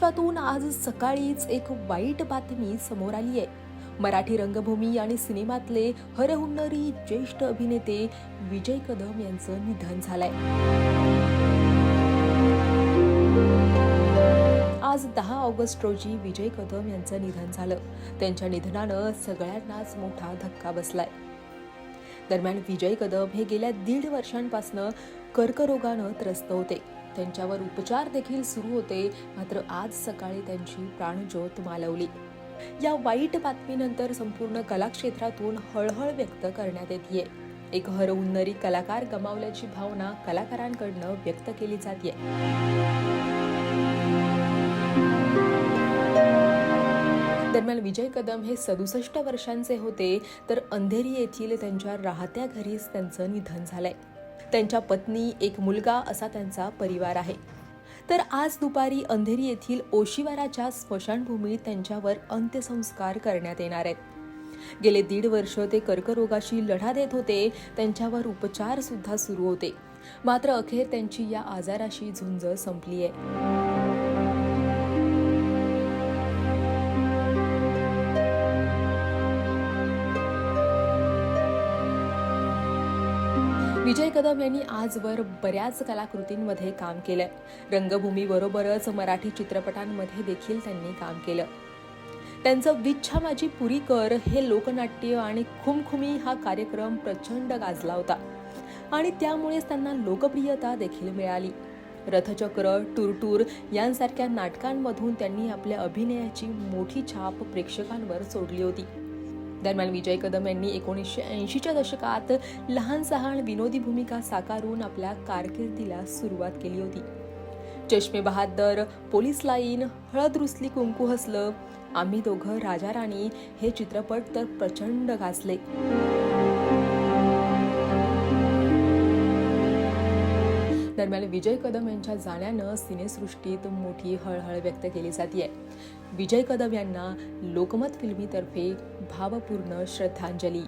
चित्रपटातून आज सकाळीच एक वाईट बातमी समोर आली आहे. मराठी रंगभूमी आणि सिनेमातले हरहुन्नरी ज्येष्ठ अभिनेते विजय कदम यांचं निधन झालंय. आज दहा ऑगस्ट रोजी विजय कदम यांचं निधन झालं. त्यांच्या निधनानं सगळ्यांनाच मोठा धक्का बसलाय. दरम्यान विजय कदम हे गेल्या दीड वर्षांपासनं कर्करोगानं त्रस्त होते. त्यांच्यावर उपचार देखील सुरू होते. मात्र आज सकाळी त्यांची प्राणज्योत मालवली. या वाईट बातमीनंतर संपूर्ण कलाक्षेत्रातून हळहळ व्यक्त करण्यात येते एक हरहुन्नरी कलाकार गमावल्याची भावना कलाकारांकडनं व्यक्त केली जाते दरम्यान विजय कदम हे सदुसष्ट वर्षांचे होते तर अंधेरी येथील त्यांच्या राहत्या घरीच त्यांचं निधन झालंय. त्यांच्या पत्नी एक मुलगा असा त्यांचा परिवार आहे. तर आज दुपारी अंधेरी येथील ओशिवाराच्या स्मशानभूमीत त्यांच्यावर अंत्यसंस्कार करण्यात येणार आहेत. गेले दीड वर्ष ते कर्करोगाशी लढा देत होते त्यांच्यावर उपचार सुद्धा सुरू होते. मात्र अखेर त्यांची या आजाराशी झुंज संपली आहे विजय कदम यांनी आजवर बऱ्याच कलाकृतींमध्ये काम केलं रंगभूमीबरोबरच मराठी चित्रपटांमध्ये देखील त्यांनी काम केलं. त्यांचं विच्छा माझी पुरी कर हे लोकनाट्य आणि खुमखुमी हा कार्यक्रम प्रचंड गाजला होता. आणि त्यामुळेच त्यांना लोकप्रियता देखील मिळाली. रथचक्र टूरटूर यांसारख्या नाटकांमधून त्यांनी आपल्या अभिनयाची मोठी छाप प्रेक्षकांवर सोडली होती. दरम्यान विजय कदम यांनी एकोणीसशे ऐंशीच्या दशकात लहान सहान विनोदी भूमिका साकारून आपल्या कारकिर्दीला सुरुवात केली होती. चष्मे बहादर पोलीस लाईन हळद रुसली कुंकू हसलं आम्ही दोघं राजा राणी हे चित्रपट तर प्रचंड गाजले. दरम्यान विजय कदम यांच्या जाण्यानं सिनेसृष्टीत मोठी हळहळ व्यक्त केली जाते विजय कदम यांना लोकमत फिल्मीतर्फे भावपूर्ण श्रद्धांजली.